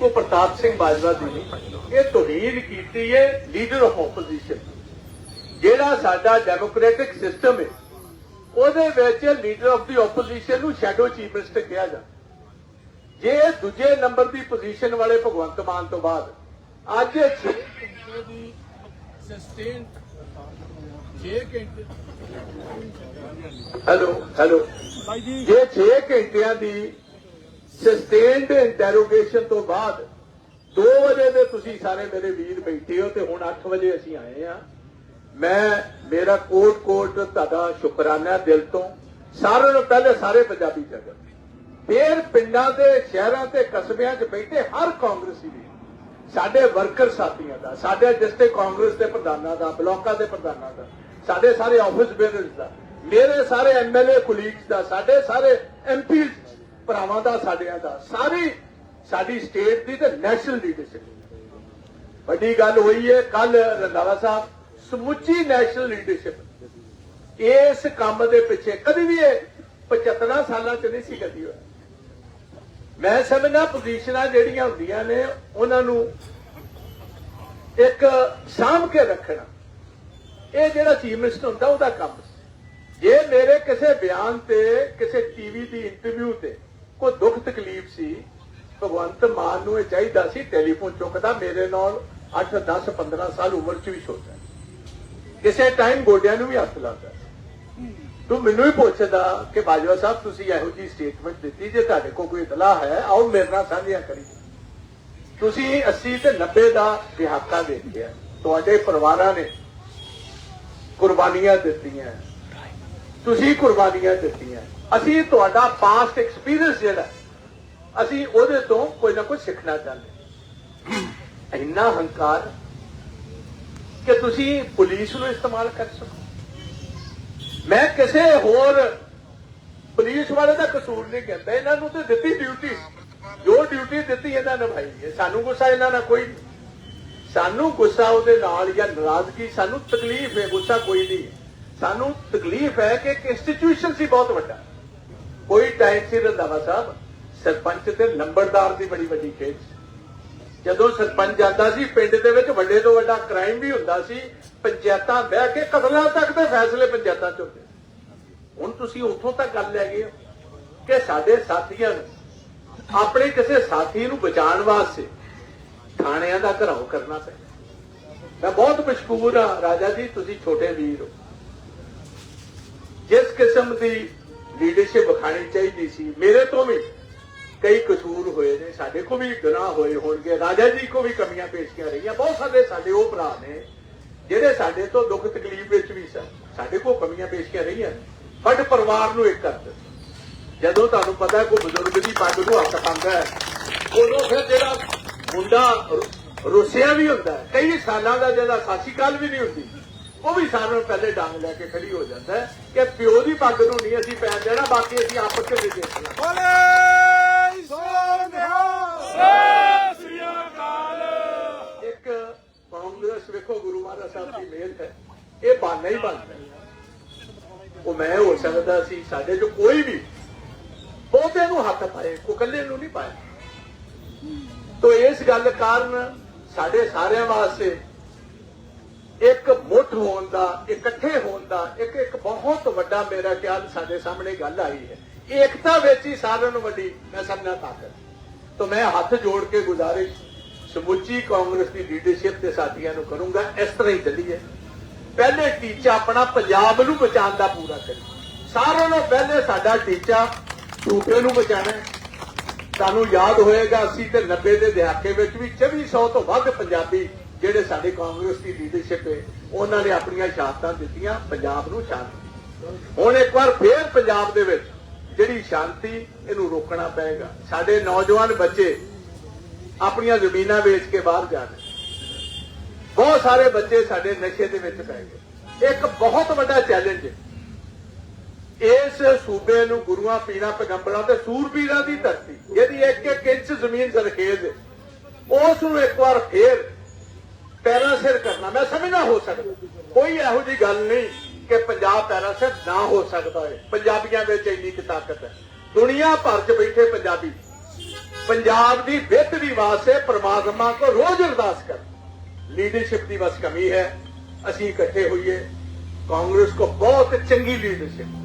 ਉਹ ਪ੍ਰਤਾਪ ਸਿੰਘ ਬਾਜਵਾ ਦੀ ਇਹ ਤੋਹੀਨ ਕੀਤੀ ਹੈ ਲੀਡਰ ਆਫ ਆਪੋਜੀਸ਼ਨ ਜਿਹੜਾ ਸਾਡਾ ਡੈਮੋਕ੍ਰੈਟਿਕ ਸਿਸਟਮ ਹੈ ਉਹਦੇ ਵਿੱਚ ਲੀਡਰ ਆਫ ਦੀ ਆਪੋਜੀਸ਼ਨ ਨੂੰ ਸ਼ੈਡੋ ਚੀਫ ਮਿਨਿਸਟਰ ਕਿਹਾ ਜਾਂਦਾ। ਜੇ ਦੂਜੇ ਨੰਬਰ ਦੀ ਪੋਜੀਸ਼ਨ ਵਾਲੇ ਭਗਵੰਤ ਮਾਨ ਤੋਂ ਬਾਅਦ ਅੱਜ ਇਹ ਛੇ ਘੰਟੇ ਦੀ ਸਸਟੇਨ 6 ਘੰਟੇ ਹੈਲੋ ਹੈਲੋ ਜੇ। 6 ਘੰਟਿਆਂ ਦੀ ਸਸਟੇਨਡ ਇੰਟਰੋਗੇਸ਼ਨ ਤੋਂ ਬਾਅਦ 2 ਵਜੇ ਦੇ ਤੁਸੀਂ ਸਾਰੇ ਮੇਰੇ ਵੀਰ ਬੈਠੇ ਹੋ ਤੇ ਹੁਣ 8 ਵਜੇ ਅਸੀਂ ਆਏ ਆ ਮੈਂ, ਮੇਰਾ ਕੋਟ ਕੋਟ ਤੁਹਾਡਾ ਸ਼ੁਕਰਾਨਾ ਦਿਲ ਤੋਂ। ਸਾਰਿਆਂ ਨੂੰ ਪਹਿਲੇ ਸਾਰੇ ਪੰਜਾਬੀ ਜਗਤ। ਫੇਰ ਪਿੰਡਾਂ ਦੇ, ਸ਼ਹਿਰਾਂ ਤੇ ਕਸਬਿਆਂ 'ਚ ਬੈਠੇ ਹਰ ਕਾਂਗਰਸੀ ਵੀ ਸਾਡੇ ਵਰਕਰ ਸਾਥੀਆਂ ਦਾ, ਸਾਡੇ ਡਿਸਟ੍ਰਿਕਟ ਕਾਂਗਰਸ ਦੇ ਪ੍ਰਧਾਨਾਂ ਦਾ, ਬਲਾਕਾਂ ਦੇ ਪ੍ਰਧਾਨਾਂ ਦਾ, ਸਾਡੇ ਸਾਰੇ ਆਫਿਸ ਬੇਅਰਸ ਦਾ, ਮੇਰੇ ਸਾਰੇ ਐਮਐਲਏ ਕੁਲੀਗਸ ਦਾ, ਸਾਡੇ ਸਾਰੇ ਐਮਪੀ ਭਰਾਵਾਂ ਦਾ, ਸਾਡਿਆਂ ਦਾ, ਸਾਰੀ ਸਾਡੀ ਸਟੇਟ ਦੀ ਤੇ ਨੈਸ਼ਨਲ ਲੀਡਰਸ਼ਿਪ ਵੱਡੀ ਗੱਲ ਹੋਈ ਹੈ ਕੱਲ ਰੰਧਾਵਾ ਸਾਹਿਬ ਸਮੁੱਚੀ ਨੈਸ਼ਨਲ ਲੀਡਰਸ਼ਿਪ ਇਸ ਕੰਮ ਦੇ ਪਿੱਛੇ ਕਦੀ ਵੀ ਇਹ 75 ਸਾਲਾਂ ਚ ਨਹੀਂ ਸੀ ਕਦੀ ਹੋਇਆ। ਮੈਂ ਸਮਝਣਾ ਪੋਜੀਸ਼ਨਾਂ ਜਿਹੜੀਆਂ ਹੁੰਦੀਆਂ ਨੇ, ਉਹਨਾਂ ਨੂੰ ਇੱਕ ਸਾਂਭ ਕੇ ਰੱਖਣਾ। ਇਹ ਜਿਹੜਾ ਚੀਫ ਮਿਨਿਸਟਰ ਹੁੰਦਾ, ਉਹਦਾ ਕੰਮ ਸੀ। ਜੇ ਮੇਰੇ ਕਿਸੇ ਬਿਆਨ ਤੇ, ਕਿਸੇ ਟੀਵੀ ਦੀ ਇੰਟਰਵਿਊ ਤੇ ਕੋਈ ਦੁੱਖ ਤਕਲੀਫ ਸੀ, ਭਗਵੰਤ ਮਾਨ ਨੂੰ ਇਹ ਚਾਹੀਦਾ ਸੀ ਟੈਲੀਫੋਨ ਚੁੱਕਦਾ, ਮੇਰੇ ਨਾਲ 8 10 15 ਸਾਲ ਉਮਰ ਚ ਵੀ ਛੋਟਾ ਕਿਸੇ ਟਾਈਮ ਗੋਡਿਆਂ ਨੂੰ ਵੀ ਹੱਥ ਲਾਉਂਦਾ ਤੂੰ ਮੈਨੂੰ ਹੀ ਪੁੱਛਦਾ ਕਿ ਬਾਜਵਾ ਸਾਹਿਬ, ਤੁਸੀਂ ਇਹੋ ਜੀ ਸਟੇਟਮੈਂਟ ਦਿੱਤੀ ਜੇ ਤੁਹਾਡੇ ਕੋਲ ਕੋਈ ਇਤਲਾਹ ਹੈ, ਆਓ ਮੇਰੇ ਨਾਲ ਸਾਂਝੀਆਂ ਕਰੀ ਤੁਸੀਂ 80 ਤੇ 90 ਦਾ ਦਿਹਾਕਾ ਦੇਖਿਆ ਤੁਹਾਡੇ ਪਰਿਵਾਰਾਂ ਨੇ ਕੁਰਬਾਨੀਆਂ ਦਿੱਤੀਆਂ। ਤੁਸੀਂ ਕੁਰਬਾਨੀਆਂ ਦਿੱਤੀਆਂ। ਅਸੀਂ ਤੁਹਾਡਾ ਪਾਸਟ ਐਕਸਪੀਰੀਅੰਸ ਜਿਹੜਾ, ਅਸੀਂ ਉਹਦੇ ਤੋਂ ਕੋਈ ਨਾ ਕੋਈ ਸਿੱਖਣਾ ਚਾਹੁੰਦੇ ਇੰਨਾ ਹੰਕਾਰ ਕਿ ਤੁਸੀਂ ਪੁਲਿਸ ਨੂੰ ਇਸਤੇਮਾਲ ਕਰ ਸਕੋ। ਮੈਂ ਕਿਸੇ ਹੋਰ ਪੁਲਿਸ ਵਾਲੇ ਦਾ ਕਸੂਰ ਨਹੀਂ ਕਹਿੰਦਾ। ਇਹਨਾਂ ਨੂੰ ਤੇ ਦਿੱਤੀ ਡਿਊਟੀ ਜੋ ਡਿਊਟੀ ਦਿੱਤੀ ਇਹਨਾਂ ਨਿਭਾਈ ਹੈ ਸਾਨੂੰ ਗੁੱਸਾ ਇਹਨਾਂ ਨਾਲ ਕੋਈ ਨਹੀਂ। ਸਾਨੂੰ ਗੁੱਸਾ ਉਹਦੇ ਨਾਲ ਜਾਂ ਨਾਰਾਜ਼ਗੀ, ਸਾਨੂੰ ਤਕਲੀਫ ਹੈ, ਗੁੱਸਾ ਕੋਈ ਨਹੀਂ ਹੈ। ਸਾਨੂੰ ਤਕਲੀਫ ਹੈ ਕਿ ਇੱਕ ਇੰਸਟੀਟਿਊਸ਼ਨ ਸੀ ਬਹੁਤ ਵੱਡਾ। ਕੋਈ ਟਾਈਮ ਸੀ ਰੰਧਾਵਾ ਸਾਹਿਬ, ਸਰਪੰਚ ਤੇ ਨੰਬਰਦਾਰ ਦੀ ਬੜੀ ਵੱਡੀ ਖੇਡ ਜਦੋਂ ਸਰਪੰਚ ਜਾਂਦਾ ਸੀ, ਪਿੰਡ ਦੇ ਵਿੱਚ ਵੱਡੇ ਤੋਂ ਵੱਡਾ ਕ੍ਰਾਈਮ ਵੀ ਹੁੰਦਾ ਸੀ, ਪੰਚਾਇਤਾਂ ਬਹਿ ਕੇ ਕਤਲਾਂ ਤੱਕ ਦੇ ਫੈਸਲੇ ਪੰਚਾਇਤਾਂ ਚ ਹੁੰਦੇ ਹੁਣ ਤੁਸੀਂ ਉੱਥੋਂ ਤੱਕ ਗੱਲ ਲੈ ਗਏ ਹੋ ਕਿ ਸਾਡੇ ਸਾਥੀਆਂ ਨੂੰ, ਆਪਣੇ ਕਿਸੇ ਸਾਥੀ ਨੂੰ ਬਚਾਉਣ ਵਾਸਤੇ ਥਾਣਿਆਂ ਦਾ ਘਰਾਓ ਕਰਨਾ ਪੈਂਦਾ। ਮੈਂ ਬਹੁਤ ਮਸ਼ਕੂਰ ਹਾਂ, ਰਾਜਾ ਜੀ, ਤੁਸੀਂ ਛੋਟੇ ਵੀਰ ਹੋ। ਜਿਸ ਕਿਸਮ ਦੀ ਲੀਡਰਸ਼ਿਪ ਵਿਖਾਣੀ ਚਾਹੀਦੀ ਸੀ ਮੇਰੇ ਤੋਂ ਵੀ ਕਈ ਕਸੂਰ ਹੋਏ ਨੇ ਸਾਡੇ ਕੋ ਵੀ ਗੁਨਾਹ ਹੋਏ ਹੋਣਗੇ ਰਾਜਾ ਜੀ ਕੋ ਵੀ ਕਮੀਆਂ ਪੇਸ਼ੀਆਂ ਰਹੀਆਂ ਬਹੁਤ ਸਾਰੇ ਸਾਡੇ ਉਹ ਭਰਾ ਨੇ ਜਿਹੜੇ ਸਾਡੇ ਤੋਂ ਦੁੱਖ ਤਕਲੀਫ ਵਿੱਚ ਵੀ ਸਨ ਸਾਡੇ ਕੋ ਕਮੀਆਂ ਪੇਸ਼ੀਆਂ ਰਹੀਆਂ ਬਟ ਪਰਿਵਾਰ ਨੂੰ ਇੱਕ ਕਰ ਦਿੱਤਾ ਜਦੋਂ ਤੁਹਾਨੂੰ ਪਤਾ ਕੋਈ ਬਜ਼ੁਰਗ ਦੀ ਪੱਗ ਨੂੰ ਹੱਥ ਪਾਉਂਦਾ ਹੈ ਉਦੋਂ ਫਿਰ ਜਿਹੜਾ ਮੁੰਡਾ ਰੁ- ਰੁੱਸਿਆ ਵੀ ਹੁੰਦਾ ਕਈ ਸਾਲਾਂ ਦਾ ਜਿਹੜਾ ਸਾਸੀ ਕਾਲ ਵੀ ਨਹੀਂ ਹੁੰਦੀ ਉਹ ਵੀ ਸਾਰਿਆਂ ਨੂੰ ਪਹਿਲੇ ਡੰਗ ਲੈ ਕੇ ਖੜੀ ਹੋ ਜਾਂਦਾ ਹੈ ਕਿ ਪਿਓ ਦੀ ਪੱਗ ਨੂੰ ਨਹੀਂ ਅਸੀਂ ਪੈਣ ਦੇਣਾ ਬਾਕੀ ਅਸੀਂ ਆਪਸ ਵਿੱਚ ਦੇਖਣਾ ਬੋਲੇ! ਸੋਨਿਹਾਲ ਸ੍ਰੀ ਅਕਾਲ। ਇੱਕ ਕਾਂਗਰਸ ਵੇਖੋ ਗੁਰੂ ਮਹਾਰਾਜ ਸਾਹਿਬ ਦੀ ਮਿਹਰ ਹੈ। ਇਹ ਬਾਨਾ ਹੀ ਬਣਦਾ। ਉਹ ਮੈਂ ਹੋ ਸਕਦਾ ਸੀ ਸਾਡੇ ਚੋਂ ਕੋਈ ਵੀ ਬਹੁਤੇ ਨੂੰ ਹੱਥ ਪਾਏ ਕੋ ਇਕੱਲੇ ਨੂੰ ਨਹੀਂ ਪਾਇਆ। ਤੋ ਇਸ ਗੱਲ ਕਾਰਨ ਸਾਡੇ ਸਾਰਿਆਂ ਵਾਸਤੇ ਇੱਕ ਮੁੱਠ ਹੋਣ ਦਾ, ਇਕੱਠੇ ਹੋਣ ਦਾ, ਇੱਕ ਇੱਕ ਬਹੁਤ ਵੱਡਾ ਮੇਰਾ ਖਿਆਲ ਸਾਡੇ ਸਾਹਮਣੇ ਗੱਲ ਆਈ ਹੈ। ਏਕਤਾ ਵਿੱਚ ਹੀ ਸਾਰਿਆਂ ਨੂੰ ਵੱਡੀ ਮੈਂ ਸਮਝਣਾ ਤਾਕਤ। ਤੋ ਮੈਂ ਹੱਥ ਜੋੜ ਕੇ ਗੁਜ਼ਾਰਿਸ਼ ਸਮੁੱਚੀ ਕਾਂਗਰਸ ਦੀ ਲੀਡਰਸ਼ਿਪ ਤੇ ਸਾਥੀਆਂ ਨੂੰ ਕਰੂੰਗਾ। ਇਸ ਤਰ੍ਹਾਂ ਹੀ ਚੱਲੀਏ ਪਹਿਲੇ ਟੀਚਾ ਆਪਣਾ ਪੰਜਾਬ ਨੂੰ ਬਚਾਉਣ ਦਾ ਪੂਰਾ ਕਰੀ। ਸਾਰਿਆਂ ਨੂੰ ਪਹਿਲੇ ਸਾਡਾ ਟੀਚਾ ਸੂਬੇ ਨੂੰ ਬਚਾਉਣਾ ਹੈ। ਤੁਹਾਨੂੰ ਯਾਦ ਹੋਏਗਾ 80 ਤੇ 90 ਦੇ ਦਹਾਕੇ ਵਿੱਚ ਵੀ 2400 ਤੋਂ ਵੱਧ ਪੰਜਾਬੀ ਜਿਹੜੇ ਸਾਡੇ ਕਾਂਗਰਸ ਦੀ ਲੀਡਰਸ਼ਿਪ ਹੈ, ਉਹਨਾਂ ਨੇ ਆਪਣੀਆਂ ਸ਼ਹਾਦਤਾਂ ਦਿੱਤੀਆਂ ਪੰਜਾਬ ਨੂੰ ਸ਼ਾਂਤੀ ਹੁਣ ਇੱਕ ਵਾਰ ਫੇਰ ਪੰਜਾਬ ਦੇ ਵਿੱਚ ਜਿਹੜੀ ਸ਼ਾਂਤੀ, ਇਹਨੂੰ ਰੋਕਣਾ ਪਏਗਾ। ਸਾਡੇ ਨੌਜਵਾਨ ਬੱਚੇ ਆਪਣੀਆਂ ਜ਼ਮੀਨਾਂ ਵੇਚ ਕੇ ਬਾਹਰ ਜਾ ਰਹੇ ਬਹੁਤ ਸਾਰੇ ਬੱਚੇ ਸਾਡੇ ਨਸ਼ੇ ਦੇ ਵਿੱਚ ਪੈ ਗਏ। ਇੱਕ ਬਹੁਤ ਵੱਡਾ ਚੈਲੰਜ ਹੈ। ਇਸ ਸੂਬੇ ਨੂੰ ਗੁਰੂਆਂ ਪੀਰਾਂ ਪੈਗੰਬਰਾਂ ਤੇ ਸੂਰਬੀਰਾਂ ਦੀ ਧਰਤੀ ਜਿਹਦੀ ਇੱਕ ਇੱਕ ਇੰਚ ਜ਼ਮੀਨ ਜ਼ਰਖੇਜ਼ ਉਸ ਨੂੰ ਇੱਕ ਵਾਰ ਫੇਰ ਪੈਰਾ ਸਿਰ ਕਰਨਾ। ਮੈਂ ਸਮਝਣਾ ਹੋ ਸਕਦਾ। ਕੋਈ ਇਹੋ ਜੀ ਗੱਲ ਨਹੀਂ ਕਿ ਪੰਜਾਬ ਪੈਰਾ ਸਿਰ ਨਾ ਹੋ ਸਕਦਾ ਹੈ ਪੰਜਾਬੀਆਂ ਵਿੱਚ ਇੰਨੀ ਕਿ ਤਾਕਤ ਹੈ। ਦੁਨੀਆ ਭਰ 'ਚ ਬੈਠੇ ਪੰਜਾਬੀ, ਪੰਜਾਬ ਦੀ ਬਿਹਤਰੀ ਵਾਸਤੇ ਪ੍ਰਮਾਤਮਾ ਕੋ ਰੋਜ਼ ਅਰਦਾਸ ਕਰ। ਲੀਡਰਸ਼ਿਪ ਦੀ ਬਸ ਕਮੀ ਹੈ। ਅਸੀਂ ਇਕੱਠੇ ਹੋਈਏ। ਕਾਂਗਰਸ ਕੋ ਬਹੁਤ ਚੰਗੀ ਲੀਡਰਸ਼ਿਪ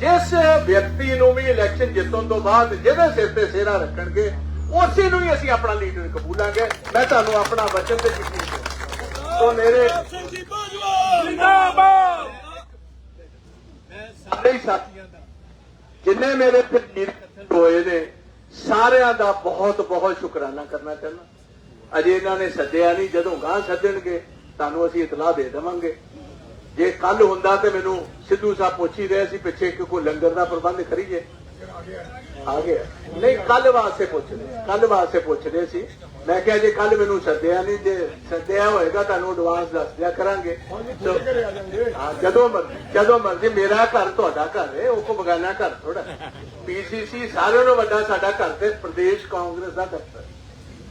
ਜਿਸ ਵਿਅਕਤੀ ਨੂੰ ਵੀ ਇਲੈਕਸ਼ਨ ਜਿੱਤਣ ਤੋਂ ਬਾਅਦ ਜਿਹਦੇ ਸਿਰ ਤੇ ਸਿਹਰਾ ਰੱਖਣਗੇ, ਉਸੇ ਨੂੰ ਹੀ ਅਸੀਂ ਆਪਣਾ ਲੀਡਰ ਕਬੂਲਾਂਗੇ। ਮੈਂ ਤੁਹਾਨੂੰ ਆਪਣਾ ਵਚਨ ਤੇ ਯਕੀਨ ਤੋਂ ਮੇਰੇ ਜਿੰਦਾਬਾਦ ਸਾਰੇ ਸਾਥੀਆਂ ਦਾ, ਜਿੰਨੇ ਮੇਰੇ ਵੀਰ ਹੋਏ ਨੇ, ਸਾਰਿਆਂ ਦਾ ਬਹੁਤ ਬਹੁਤ ਸ਼ੁਕਰਾਨਾ ਕਰਨਾ ਚਾਹੁੰਦਾ। ਅਜੇ ਇਹਨਾਂ ਨੇ ਸੱਦਿਆ ਨਹੀਂ, ਜਦੋਂ ਗਾਂ ਸੱਦਣਗੇ, ਤੁਹਾਨੂੰ ਅਸੀਂ ਇਤਲਾਹ ਦੇ ਦੇਵਾਂਗੇ। ਜੇ ਕੱਲ ਹੁੰਦਾ ਤੇ ਮੈਨੂੰ ਸਿੱਧੂ ਸਾਹਿਬ ਪੁੱਛ ਹੀ ਰਹੇ ਸੀ, ਪਿੱਛੇ ਕਿ ਕੋਈ ਲੰਗਰ ਦਾ ਪ੍ਰਬੰਧ ਕਰੀਏ। ਆ ਗਿਆ। ਨਹੀਂ ਕੱਲ ਵਾਸਤੇ ਪੁੱਛਦੇ ਕੱਲ ਵਾਸਤੇ ਪੁੱਛਦੇ ਸੀ। ਮੈਂ ਕਿਹਾ ਜੇ ਕੱਲ ਮੈਨੂੰ ਸੱਦਿਆ ਨਹੀਂ ਜੇ ਸੱਦਿਆ ਹੋਏਗਾ ਤੁਹਾਨੂੰ ਐਡਵਾਂਸ ਦੱਸ ਦਿਆ ਕਰਾਂਗੇ। ਹਾਂ ਜਦੋਂ ਮਰਜ਼ੀ ਜਦੋਂ ਮਰਜ਼ੀ ਮੇਰਾ ਘਰ ਤੁਹਾਡਾ ਘਰ ਹੈ ਉਹ ਕੋ ਬਗਾਨਾ ਘਰ ਥੋੜਾ ਪੀਸੀਸੀ ਸਾਰਿਆਂ ਨੂੰ ਵੱਡਾ ਸਾਡਾ ਘਰ ਤੇ ਪ੍ਰਦੇਸ਼ ਕਾਂਗਰਸ ਦਾ ਦਫ਼ਤਰ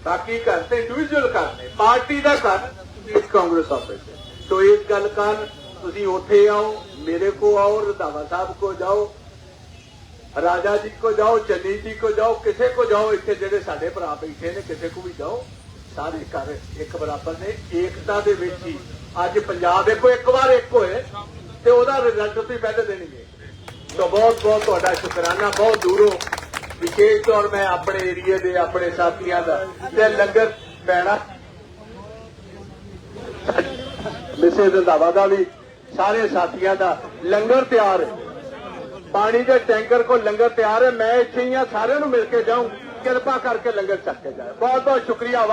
ਬਾਕੀ ਘਰ ਤੇ ਇੰਡੀਵਿਜੂਅਲ ਘਰ ਨੇ ਪਾਰਟੀ ਦਾ ਘਰ ਪ੍ਰਦੇਸ਼ ਕਾਂਗਰਸ ਆਫਿਸ ਸੋ ਇਸ ਗੱਲ ਕਾਰਨ ਤੁਸੀਂ ਉੱਥੇ ਆਓ ਮੇਰੇ ਕੋ ਆਓ ਰਧਾਵਾ ਸਾਹਿਬ ਕੋ ਜਾਓ ਰਾਜਾ ਜੀ ਕੋ ਜਾਓ, ਚੰਨੀ ਜੀ ਕੋ ਜਾਓ, ਕਿਸੇ ਕੋ ਜਾਓ, ਇੱਥੇ ਜਿਹੜੇ ਸਾਡੇ ਭਰਾ ਬੈਠੇ ਨੇ, ਕਿਸੇ ਕੋ ਵੀ ਜਾਓ, ਸਾਰੇ ਘਰ ਇੱਕ ਬਰਾਬਰ ਨੇ, ਏਕਤਾ ਦੇ ਵਿੱਚ ਹੀ। ਅੱਜ ਪੰਜਾਬ ਦੇਖੋ, ਇੱਕ ਵਾਰ ਇੱਕ ਹੋਏ, ਤੇ ਉਹਦਾ ਰਿਜ਼ਲਟ ਤੁਸੀਂ ਪਹਿਲੇ ਦਿਨ ਹੀ ਸੋ ਬਹੁਤ ਬਹੁਤ ਤੁਹਾਡਾ ਸ਼ੁਕਰਾਨਾ, ਬਹੁਤ ਦੂਰੋਂ। ਵਿਸ਼ੇਸ਼ ਤੌਰ ਮੈਂ ਆਪਣੇ ਏਰੀਏ ਦੇ, ਆਪਣੇ ਸਾਥੀਆਂ ਦਾ, ਤੇ ਲੰਗਰ ਪੈਣਾ। ਮਿਸੇ ਰੰਧਾਵਾ ਦਾ ਵੀ, ਸਾਰੇ ਸਾਥੀਆਂ ਦਾ ਲੰਗਰ ਤਿਆਰ। ਹੈ ਪਾਣੀ ਦੇ ਟੈਂਕਰ ਕੋ ਲੰਗਰ ਤਿਆਰ ਹੈ, ਮੈਂ ਇੱਥੇ ਹੀ ਆ ਸਾਰਿਆਂ ਨੂੰ ਮਿਲ ਕੇ ਜਾਊਂ। ਕਿਰਪਾ ਕਰਕੇ ਲੰਗਰ ਚੱਕ ਕੇ ਜਾਏ ਬਹੁਤ ਬਹੁਤ ਸ਼ੁਕਰੀਆ